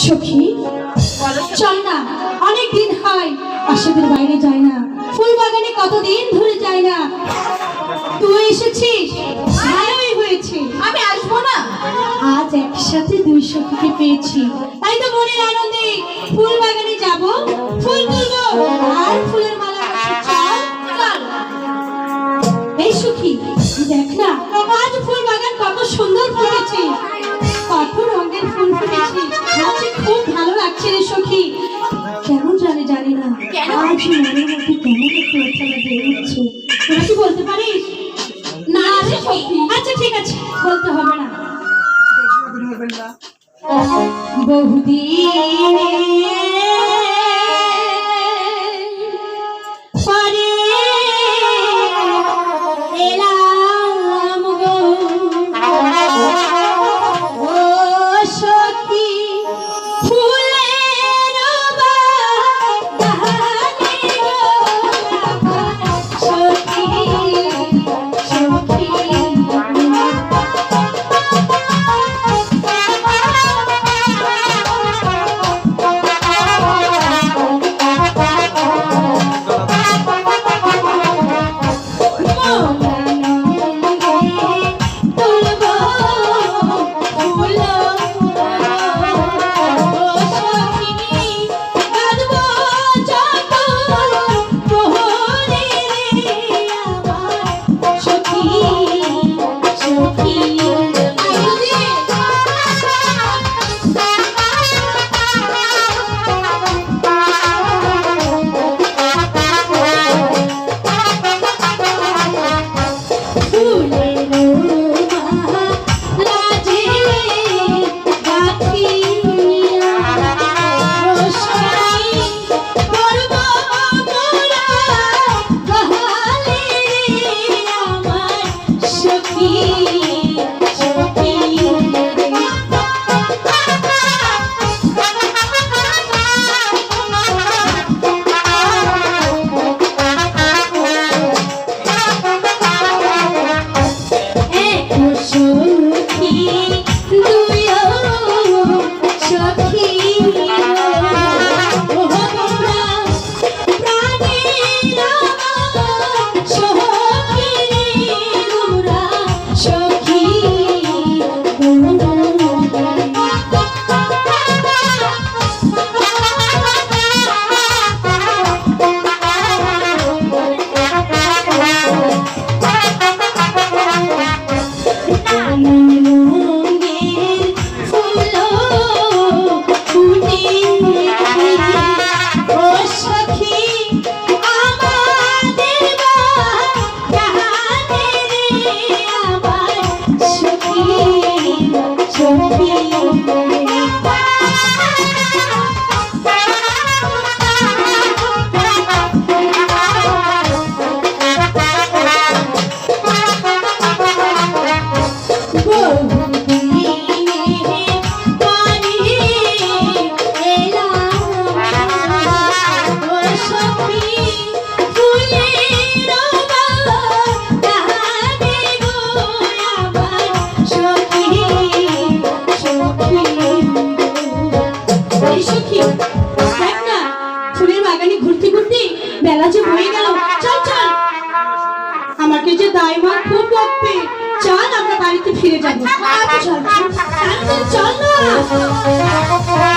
সখী চল না অনেক দিন হয় পাশেদের বাইরে যায় না ফুল বাগানে কতদিন ধরে যায় না। তুই এসেছিস? ভালোই হয়েছে। আমি আসব না। আজ একসাথে দুই সখীকে পেয়েছি। তাই তো মনের আনন্দে ফুল বাগানে যাব। ফুল তুলবো। আর ফুলের মালা চল চল। এই সুখী ফুটেছে আজ খুব ভালো লাগছে রে সখী। জানি জানি না। কেন? আজ মনের মধ্যে কেমন একটু উৎসাহ বেড়ে উঠছে তোরা কি বলতে পারিস? না রে সখী। আচ্ছা ঠিক আছে বলতে হবে না। বহুদিন রে আমার সখী সখী বেলা যে হয়ে গেল। চল চল। আমাকে যে দাইমা খুব লাগবে চল, আমরা বাড়িতে ফিরে যাব। আচ্ছা, আচ্ছা। চল চল না।